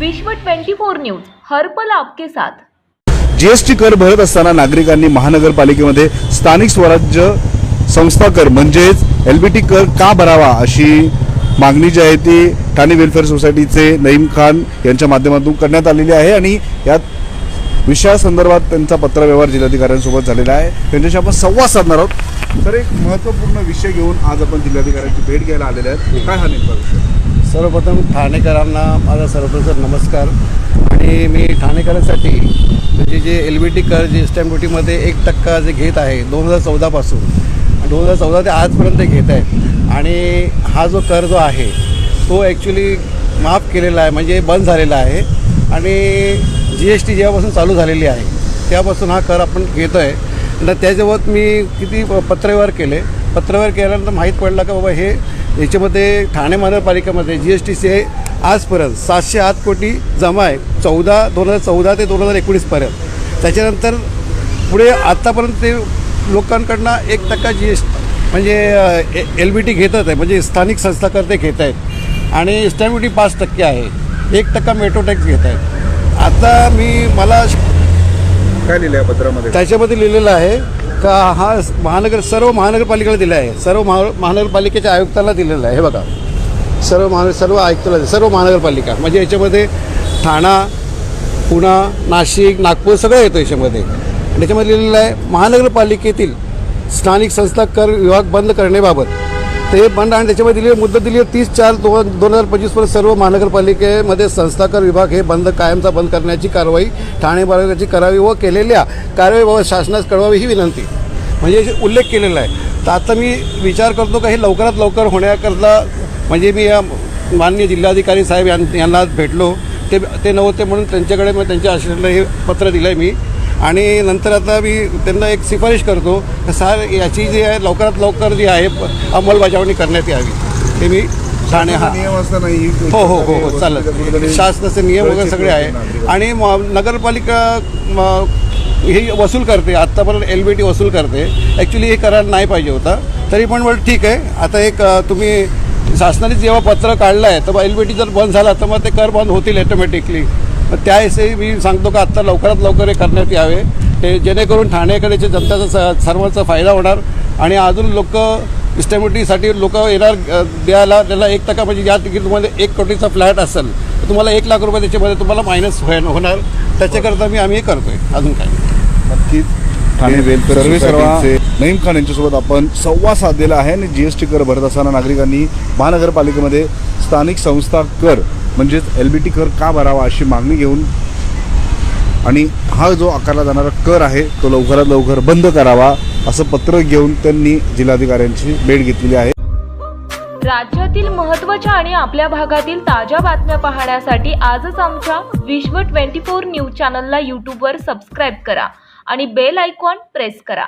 विश्व 24 न्यूज हरपल आपके साथ. जीएसटी कर भरत असताना नागरिकांनी महानगरपालिकेमध्ये स्थानिक स्वराज्य संस्था कर म्हणजेच एलबीटी कर का भरावा अशी मागणी जी आहे ती ठाणे वेलफेअर सोसायटीचे नईम खान यांच्या माध्यमातून करण्यात आलेली आहे आणि यात विषयासंदर्भात त्यांचा पत्रव्यवहार जिल्हाधिकाऱ्यांसोबत झालेला आहे. त्यांच्याशी आपण संवाद साधणार आहोत. तर एक महत्त्वपूर्ण विषय घेऊन आज आपण जिल्हाधिकाऱ्यांची भेट घ्यायला आलेले आहेत. काय हा नेमका विषय? सर्वप्रथम ठाणेकरांना माझा सर्वप्रथम नमस्कार. आणि मी ठाणेकरांसाठी म्हणजे जे एल बी टी कर जे स्टॅम्प ड्युटीमध्ये एक टक्का जे घेत आहे दोन हजार चौदापासून दोन हजार चौदा ते आजपर्यंत घेत आहेत आणि हा जो कर जो आहे तो ॲक्च्युली माफ केलेला आहे म्हणजे बंद झालेला आहे. आणि जी एस टी जेव्हापासून चालू झालेली आहे तेव्हापासून हा कर आपण घेतो आहे आणि त्याच्यावर मी किती प- पत्रव्यवहार केले? पत्रव्यवहार केल्यानंतर माहीत पडलं का बाबा हे याच्यामध्ये ठाणे महानगरपालिकेमध्ये जी एस टीचे आजपर्यंत सातशे आठ कोटी जमा आहे. चौदा दोन हजार चौदा ते दोन हजार एकोणीसपर्यंत त्याच्यानंतर पुढे आत्तापर्यंत ते लोकांकडनं एक टक्का जी एस म्हणजे एल बी टी घेतात आहे. म्हणजे स्थानिक संस्थाकर ते घेत आहेत. आणि स्टॅम्प ड्युटी पाच टक्के आहे. एक टक्का मेट्रो टॅक्स घेत आहेत. आता मी मला काय लिहिलं आहे पत्रामध्ये? त्याच्यामध्ये लिहिलेलं आहे का हा महानगर सर्व महानगरपालिकेला दिला आहे. सर्व महा महानगरपालिकेच्या आयुक्ताला दिलेला आहे. हे बघा. सर्व महा सर्व आयुक्ताला सर्व महानगरपालिका. म्हणजे याच्यामध्ये ठाणा पुणा नाशिक नागपूर सगळं येतं याच्यामध्ये. आणि त्याच्यामध्ये लिहिलेलं आहे महानगरपालिकेतील स्थानिक संस्था कर विभाग बंद करण्याबाबत. ते बंद आणि त्याच्यामध्ये दिलेली मुद्दत दिली आहे. तीस चार दोन दोन हजार पंचवीसपर्यंत सर्व महानगरपालिकेमध्ये संस्थाकर विभाग हे बंद कायमचा बंद करण्याची कारवाई ठाणे महानगराची करावी व केलेल्या कारवाईबाबत शासनास कळवावी ही विनंती. म्हणजे उल्लेख केलेला आहे. तर आता मी विचार करतो का हे लवकरात लवकर होण्याकरता म्हणजे मी या माननीय जिल्हाधिकारी साहेब यां यांना भेटलो. ते ते नव्हते म्हणून त्यांच्याकडे मग त्यांच्या आश्रयाला हे पत्र दिलं आहे मी. आणि नंतर आता मी त्यांना एक शिफारिश करतो सार याची जी आहे लवकरात लवकर जी आहे अंमलबजावणी करण्यात यावी. ते मी ठाणे हा नियम असता नाही हो हो हो हो चालेल. शासनाचे नियम वगैरे सगळे आहे. आणि नगरपालिका हे वसूल करते. आत्तापर्यंत एल बी टी वसूल करते. ॲक्च्युली हे करायला नाही पाहिजे होता. तरी पण बरं ठीक आहे. आता एक तुम्ही शासनाने जेव्हा पत्र काढलं आहे तर एल बी टी जर बंद झाला तर मग ते कर बंद होतील ऑटोमॅटिकली मग त्याविषयी मी सांगतो का आत्ता लवकरात लवकर हे करण्यात यावे. ते जेणेकरून ठाणेकडेच्या जनतेचा स सर्वांचा फायदा होणार आणि अजून लोक इस्टॅबिलिटीसाठी लोक येणार द्यायला त्याला एक टक्का म्हणजे या तिकीट तुम्हाला एक कोटीचा फ्लॅट असेल तर तुम्हाला एक लाख रुपये त्याच्यामध्ये तुम्हाला मायनस होणार. त्याच्याकरता मी आम्ही हे करतोय. अजून काय नक्कीच. ठाणे वेलफेअर सर्वे सर्व- सोसायटीचे नईम खान यांच्यासोबत आपण संवाद साधलेला आहे आणि जीएसटी कर भरत असताना नागरिकांनी महानगरपालिकेमध्ये स्थानिक संस्था कर म्हणजेच एल बी टी कर का भरावा अशी मागणी घेऊन आणि हा जो आकारला जाणारा कर आहे तो लवकरात लवकर बंद करावा असं पत्र घेऊन त्यांनी जिल्हाधिकाऱ्यांची भेट घेतलेली आहे. राज्यातील महत्त्वाच्या आणि आपल्या भागातील ताज्या बातम्या पाहण्यासाठी आजच आमच्या विश्व 24 न्यूज चॅनलला यूट्यूबवर सबस्क्राईब करा आणि बेल आयकॉन प्रेस करा.